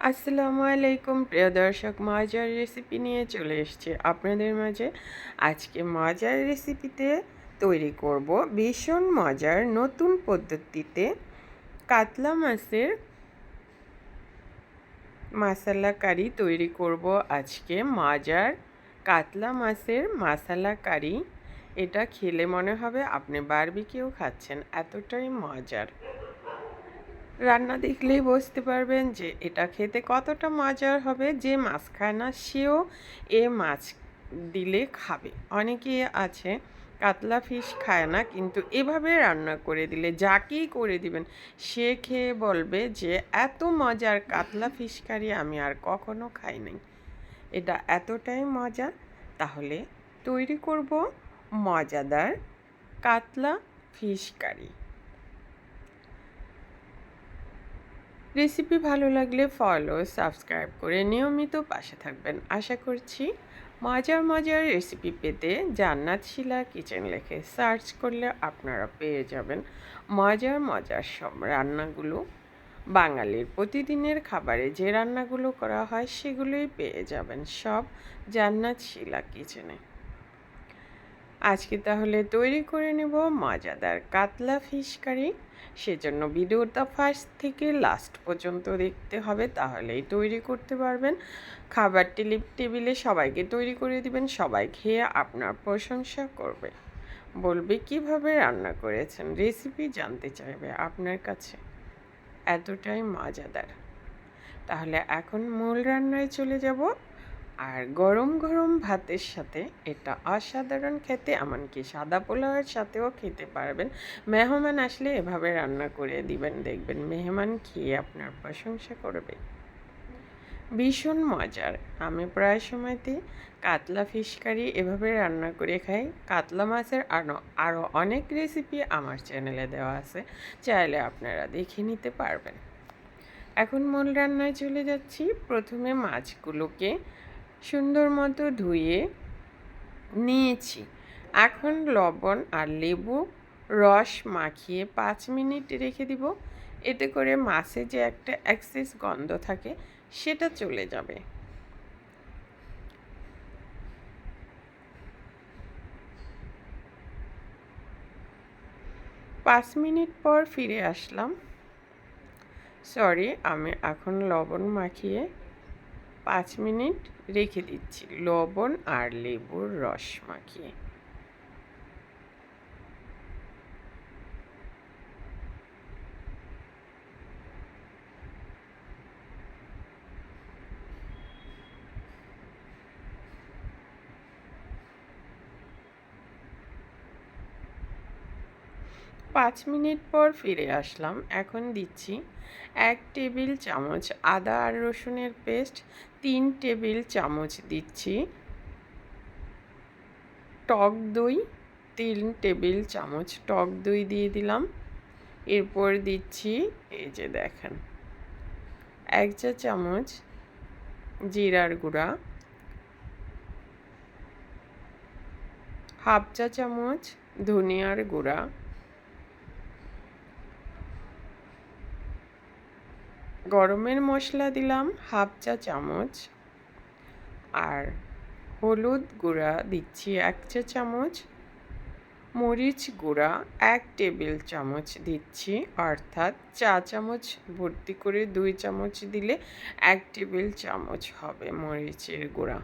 আসসালামু আলাইকুম, প্রিয় দর্শক, মজার রেসিপি নিয়ে চলে এসেছি আপনাদের মাঝে। আজকে মজার রেসিপিতে তৈরি করব ভীষণ মজার নতুন পদ্ধতিতে কাতলা মাছের মশালা কারি তৈরি করব। আজকে মজার কাতলা মাছের মশালা কারি। এটা খেলে মনে হবে আপনি বারবিকেও খাচ্ছেন, এতটাই মজার। রান্না দেখলেই বুঝতে পারবেন যে এটা খেতে কতটা মজার হবে। যে মাছ খায় না, সেও এ মাছ দিলে খাবে। অনেকে আছে, কাতলা ফিশ খায় না, কিন্তু এভাবে রান্না করে দিলে, যাকেই করে দিবেন, সে খেয়ে বলবে যে, এত মজার কাতলা ফিশ কারি আমি আর কখনো খাই নাই। এটা এতটাই মজা, তাহলে তৈরি করব মজাদার কাতলা ফিশ কারি রেসিপি ভালো লাগলে ফলো সাবস্ক্রাইব করে নিয়মিত পাশে থাকবেন। আশা করছি মজার মজার রেসিপি পেতে জান্নাত শিলা কিচেন লেখে সার্চ করলে আপনারা পেয়ে যাবেন মজার মজার সব রান্নাগুলো। বাঙালির প্রতিদিনের খাবারে যে রান্নাগুলো করা হয় সেগুলোই পেয়ে যাবেন সব জান্নাত শিলা কিচেনে আজকে তাহলে তৈরি করে নেব মজাদার কাতলা ফিশ কারি। সেজন্য ভিডিওটা ফার্স্ট থেকে লাস্ট পর্যন্ত দেখতে হবে, তাহলেই তৈরি করতে পারবেন। খাবার টেলি টেবিলে সবাইকে তৈরি করে দিবেন, সবাই খেয়ে আপনার প্রশংসা করবে। বলবে, কীভাবে রান্না করেছেন? রেসিপি জানতে চাইবে আপনার কাছে। এতটাই মজাদার। তাহলে এখন মূল রান্নায় চলে যাব। আর গরম গরম ভাতের সাথে এটা অসাধারণ খেতে, এমনকি সাদা পোলাওয়ের সাথেও খেতে পারবেন। মেহমান আসলে এভাবে রান্না করে দিবেন, দেখবেন মেহমান খেয়ে আপনার প্রশংসা করবে। ভীষণ মজার। আমি প্রায় সময়তে কাতলা ফিশ কারি এভাবে রান্না করে খাই। কাতলা মাছের আরও আরও অনেক রেসিপি আমার চ্যানেলে দেওয়া আছে। চাইলে আপনারা দেখে নিতে পারবেন। এখন মূল রান্নায় চলে যাচ্ছি। প্রথমে মাছগুলোকে সুন্দর মতো ধুয়ে নিয়েছি। এখন লবণ আর লেবু, রস মাখিয়ে পাঁচ মিনিট রেখে দিব। এতে করে মাছে যে একটা অ্যাক্সেস গন্ধ থাকে, সেটা চলে যাবে। পাঁচ মিনিট পর ফিরে আসলাম। সরি আমি এখন লবণ মাখিয়ে পাঁচ মিনিট রেখে দিচ্ছি। লবণ আর লেবুর রস মাখিয়ে। পাঁচ মিনিট পর ফিরে আসলাম। এখন দিচ্ছি এক টেবিল চামচ আদা আর রসুনের পেস্ট তিন টেবিল চামচ দিচ্ছি। টক দই, তিন টেবিল চামচ টক দই দিয়ে দিলাম। এরপর দিচ্ছি, এই যে দেখেন, এক চা চামচ জিরার গুঁড়া, হাফ চা চামচ ধনিয়ার গুঁড়া গরমের মশলা দিলাম হাফ চা চামচ আর হলুদ গুঁড়া দিচ্ছি এক চা চামচ। মরিচ গুঁড়া এক টেবিল চামচ দিচ্ছি, অর্থাৎ চা চামচ ভর্তি করে দুই চামচ দিলে এক টেবিল চামচ হবে মরিচের গুঁড়া।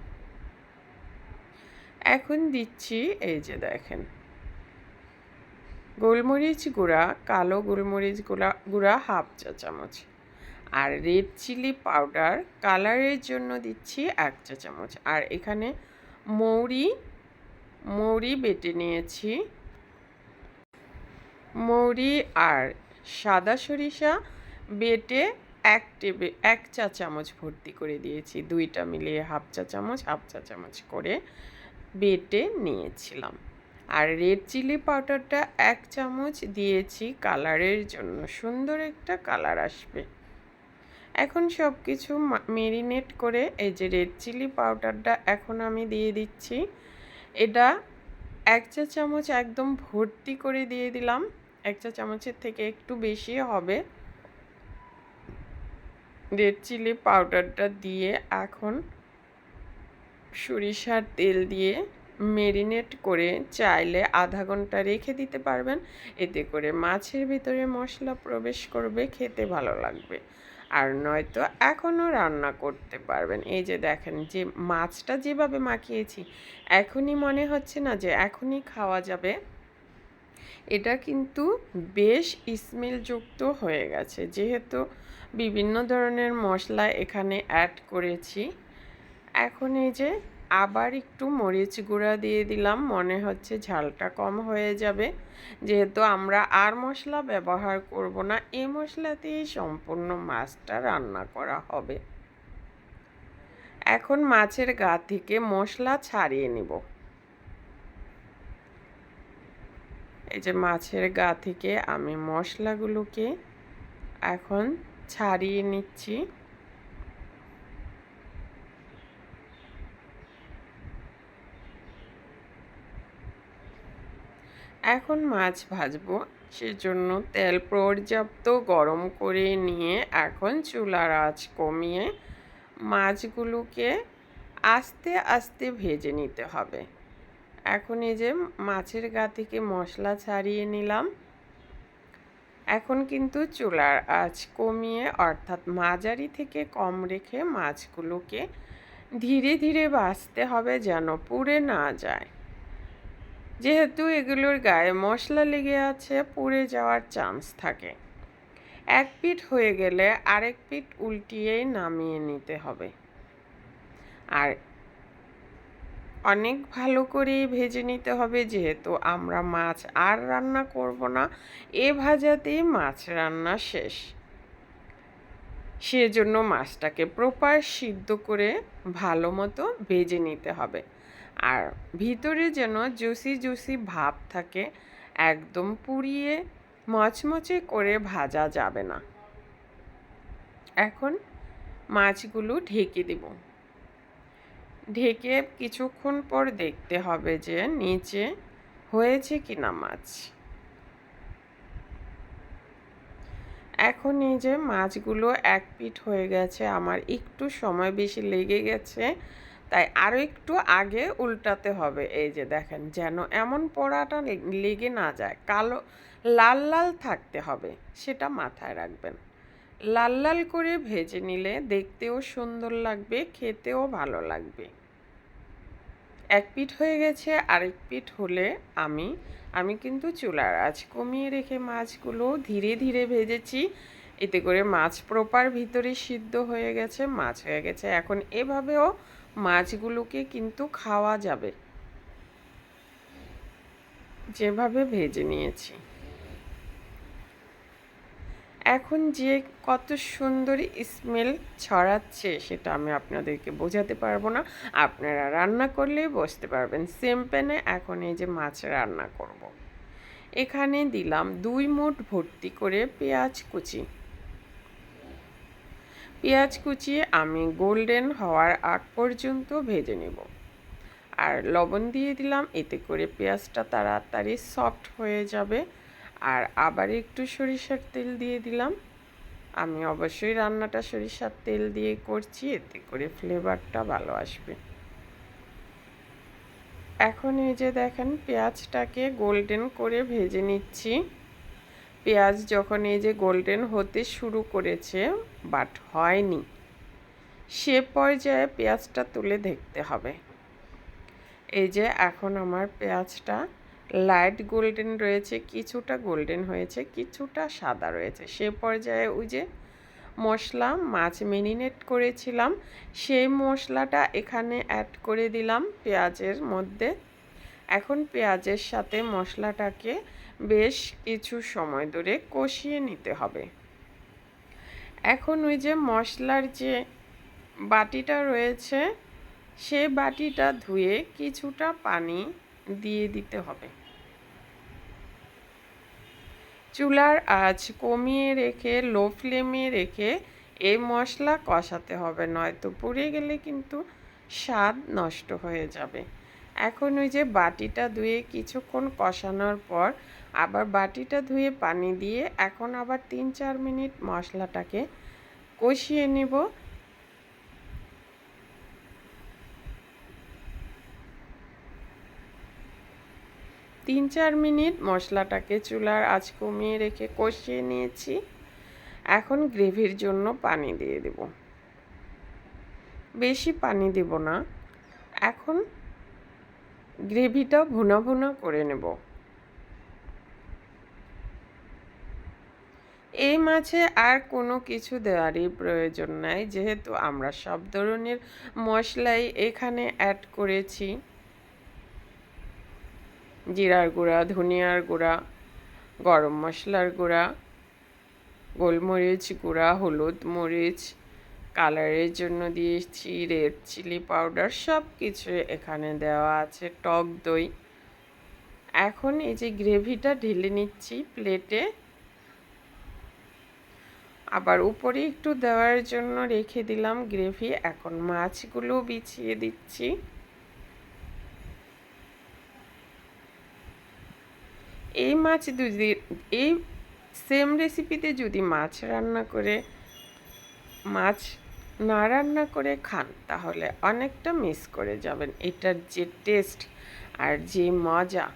এখন দিচ্ছি এই যে দেখেন। গোলমরিচ গুঁড়া, কালো গোলমরিচ গুঁড়া গুঁড়া হাফ চা চামচ। আর রেড চিলি পাউডার কালারের জন্য দিচ্ছি এক চা চামচ। আর এখানে মৌরি মৌরি বেটে নিয়েছি। মৌরি আর সাদা সরিষা বেটে এক টেবে, এক চা চামচ ভর্তি করে দিয়েছি। দুইটা মিলিয়ে হাফ চা চামচ, হাফ চা চামচ করে বেটে নিয়েছিলাম। আর রেড চিলি পাউডারটা এক চামচ দিয়েছি কালারের জন্য। সুন্দর একটা কালার আসবে। এখন সব কিছু মেরিনেট করে এই যে রেড চিলি পাউডারটা এখন আমি দিয়ে দিচ্ছি। এটা এক চা চামচ একদম ভর্তি করে দিয়ে দিলাম। এক চা চামচের থেকে একটু বেশি হবে। রেড চিলি পাউডারটা দিয়ে এখন সরিষার তেল দিয়ে মেরিনেট করে চাইলে আধা ঘণ্টা রেখে দিতে পারবেন। এতে করে মাছের ভিতরে মশলা প্রবেশ করবে, খেতে ভালো লাগবে। আর নয়তো এখনও রান্না করতে পারবেন। এই যে দেখেন, যে মাছটা যেভাবে মাখিয়েছি, এখনই মনে হচ্ছে না যে এখনই খাওয়া যাবে। এটা কিন্তু বেশ স্মেলযুক্ত হয়ে গেছে। যেহেতু বিভিন্ন ধরনের মশলা এখানে অ্যাড করেছি, এখন এই যে আবার একটু মরিচ গুঁড়া দিয়ে দিলাম, মনে হচ্ছে ঝালটা কম হয়ে যাবে। যেহেতু আমরা আর মশলা ব্যবহার করব না এই মশলাতেই সম্পূর্ণ মাছটা রান্না করা হবে। এখন মাছের গা থেকে মশলা ছাড়িয়ে নিব। এই যে মাছের গা থেকে আমি মশলাগুলোকে এখন ছাড়িয়ে নিচ্ছি। এখন মাছ ভাজবো। সেজন্য তেল পর্যাপ্ত গরম করে নিয়ে এখন চুলার আঁচ কমিয়ে মাছগুলোকে আস্তে আস্তে ভেজে নিতে হবে। এখন এই যে মাছের গা থেকে মশলা ছাড়িয়ে নিলাম। এখন কিন্তু চুলার আঁচ কমিয়ে অর্থাৎ মাঝারি থেকে কম রেখে মাছগুলোকে ধীরে ধীরে বাছতে হবে যেন পুড়ে না যায়। যেহেতু এগুলোর গায়ে মশলা লেগে আছে, পুড়ে যাওয়ার চান্স থাকে। এক পিঠ হয়ে গেলে আরেক পিঠ উল্টিয়েই নামিয়ে নিতে হবে। আর অনেক ভালো করে ভেজে নিতে হবে, যেহেতু আমরা মাছ আর রান্না করব না, এ ভাজাতেই মাছ রান্না শেষ। সেজন্য মাছটাকে প্রপার সিদ্ধ করে ভালো মতো ভেজে নিতে হবে। আর ভিতরে যেন জুসি জুসি ভাব থাকে, একদম পুড়িয়ে মচমচে করে ভাজা যাবে না। এখন মাছগুলো ঢেকে দেব। ঢেকে কিছুক্ষণ পর দেখতে হবে যে নিচে হয়েছে কিনা মাছ। এখন এই যে মাছগুলো এক পিঠ হয়ে গেছে, আমার একটু সময় বেশি লেগে গেছে। তাই আরও একটু আগে উল্টাতে হবে। এই যে দেখেন, যেন এমন পোড়াটা লেগে না যায়। কালো, লাল লাল থাকতে হবে, সেটা মাথায় রাখবেন। লাল লাল করে ভেজে নিলে দেখতেও সুন্দর লাগবে, খেতেও ভালো লাগবে। এক পিঠ হয়ে গেছে, আরেক পিঠ হলে আমি আমি কিন্তু চুলার আজ কমিয়ে রেখে মাছগুলো ধীরে ধীরে ভেজেছি। এতে করে মাছ প্রপার ভিতরে সিদ্ধ হয়ে গেছে, মাছ হয়ে গেছে। এখন এভাবেও মাছগুলোকে কিন্তু খাওয়া যাবে। যেভাবে ভেজে নিয়েছি। এখন যে কত সুন্দর স্মেল ছড়াচ্ছে সেটা আমি আপনাদেরকে বোঝাতে পারব না। আপনারা রান্না করলেই বসতে পারবেন। সেম প্যানে এখন এই যে মাছ রান্না করব। এখানে দিলাম দুই মুঠ ভর্তি করে পেঁয়াজ কুচি। পেঁয়াজ কুচি আমি গোল্ডেন হওয়ার আগ পর্যন্ত ভেজে নেব। আর লবণ দিয়ে দিলাম, এতে করে পেঁয়াজটা তাড়াতাড়ি সফট হয়ে যাবে। আর আবার একটু সরিষার তেল দিয়ে দিলাম। আমি অবশ্যই রান্নাটা সরিষার তেল দিয়ে করছি, এতে করে ফ্লেভারটা ভালো আসবে। এখন এই যে দেখেন, পেঁয়াজটাকে গোল্ডেন করে ভেজে নিচ্ছি। পেঁয়াজ যখন এই যে গোল্ডেন হতে শুরু করেছে, বাট হয়নি, সে পর্যায়ে পেঁয়াজটা তুলে দেখতে হবে। এই যে এখন আমার পেঁয়াজটা লাইট গোল্ডেন রয়েছে, কিছুটা গোল্ডেন হয়েছে, কিছুটা সাদা রয়েছে। সে পর্যায়ে ওই যে মশলা, মাছ মেরিনেট করেছিলাম, সেই মশলাটা এখানে অ্যাড করে দিলাম পেঁয়াজের মধ্যে। এখন পেঁয়াজের সাথে মশলাটাকে বেশ কিছু সময় ধরে কষিয়ে নিতে হবে। এখন ওই যে মশলার যে বাটিটা রয়েছে, সে বাটিটা ধুয়ে কিছুটা পানি দিয়ে দিতে হবে। চুলার আঁচ কমিয়ে রেখে, লো ফ্লেমে রেখে এই মশলা কষাতে হবে, নয়তো পুড়ে গেলে কিন্তু স্বাদ নষ্ট হয়ে যাবে। এখন ওই যে বাটিটা ধুয়ে কিছুক্ষণ কষানোর পর আবার বাটিটা ধুয়ে পানি দিয়ে এখন আবার তিন চার মিনিট মশলাটাকে কষিয়ে নিব। তিন চার মিনিট মশলাটাকে চুলার আঁচ কমিয়ে রেখে কষিয়ে নিয়েছি। এখন গ্রেভির জন্য পানি দিয়ে দেব। বেশি পানি দেব না। এখন গ্রেভিটা ভুনা ভুনা করে নেব। এই মাছে আর কোনো কিছু দেওয়ারই প্রয়োজন নাই, যেহেতু আমরা সব ধরনের মশলাই এখানে অ্যাড করেছি। জিরার গুঁড়া, ধনিয়ার গুঁড়া, গরম মশলার গুঁড়া, গোলমরিচ গুঁড়া, হলুদ মরিচ কালারের জন্য দিয়েছি রেড চিলি পাউডার সব কিছু এখানে দেওয়া আছে, টক দই। এখন এই যে গ্রেভিটা ঢেলে নিচ্ছি প্লেটে আবার উপরে একটু দেওয়ার জন্য রেখে দিলাম গ্রেভি, এখন মাছগুলো বিছিয়ে দিচ্ছি। এই মাছ যদি, এই সেম রেসিপিতে যদি মাছ রান্না করে, মাছ না রান্না করে খান, তাহলে অনেকটা মিস করে যাবেন। এটার যে টেস্ট আর যে মজা।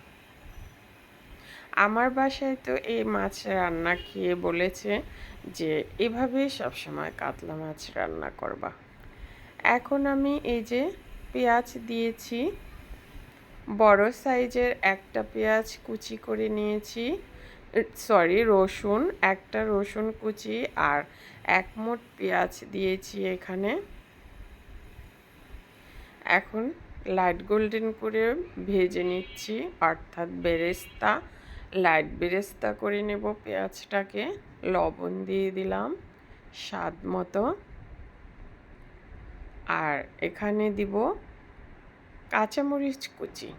আমার বাসায় তো এই মাছ রান্না খেয়ে বলেছে যে এভাবেই সবসময় কাতলা মাছ রান্না করবা। এখন আমি এই যে পেঁয়াজ দিয়েছি, বড় সাইজের একটা পেঁয়াজ কুচি করে নিয়েছি। সরি রসুন, একটা রসুন কুচি আর এক মোট পেঁয়াজ দিয়েছি এখানে। এখন লাইট গোল্ডেন করে ভেজে নিচ্ছি, অর্থাৎ বেরেস্তা। লাইট বেরেস্তা করে নেব পেঁয়াজটাকে, লবণ দিয়ে দিলাম স্বাদ মতো। আর এখানে দিব কাঁচামরিচ কুচি।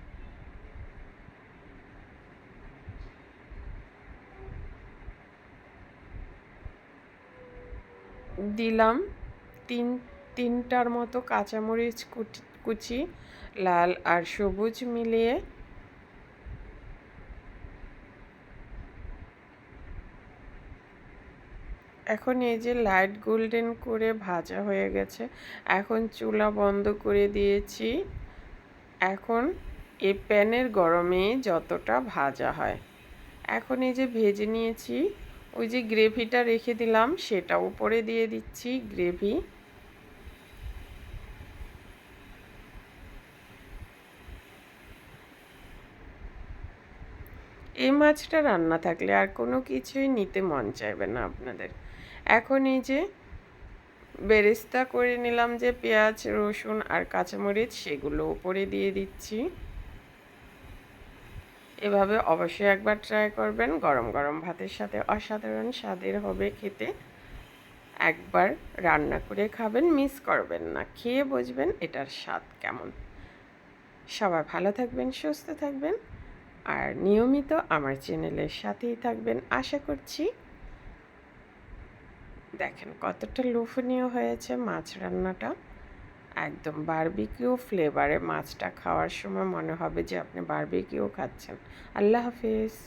দিলাম। তিন, তিনটার মতো কাঁচামরিচ কুচি লাল আর সবুজ মিলিয়ে এখন এই যে লাইট গোল্ডেন করে ভাজা হয়ে গেছে, এখন চুলা বন্ধ করে দিয়েছি। এখন এই প্যানের গরমে যতটা ভাজা হয়। এখন এই যে ভেজে নিয়েছি ওই যে গ্রেভিটা রেখে দিলাম, সেটা উপরে দিয়ে দিচ্ছি গ্রেভি। এই মাছটা রান্না থাকলে আর কোনো কিছুই নিতে মন চাইবে না আপনাদের। এখন এই যে বেরেস্তা করে নিলাম যে পেঁয়াজ, রসুন আর কাঁচামরিচ, সেগুলো উপরে দিয়ে দিচ্ছি। এভাবে অবশ্যই একবার ট্রাই করবেন। গরম গরম ভাতের সাথে অসাধারণ স্বাদের হবে খেতে। একবার রান্না করে খাবেন মিস করবেন না। খেয়ে বুঝবেন এটার স্বাদ কেমন। সবাই ভালো থাকবেন, সুস্থ থাকবেন। আর নিয়মিত আমার চ্যানেলের সাথেই থাকবেন। আশা করছি দেখেন কতটা লোভনীয় হয়েছে মাছ রান্নাটা। একদম বারবিকিউ ফ্লেভারে মাছটা খাওয়ার সময় মনে হবে যে আপনি বারবিকিউ খাচ্ছেন। আল্লাহ হাফিজ।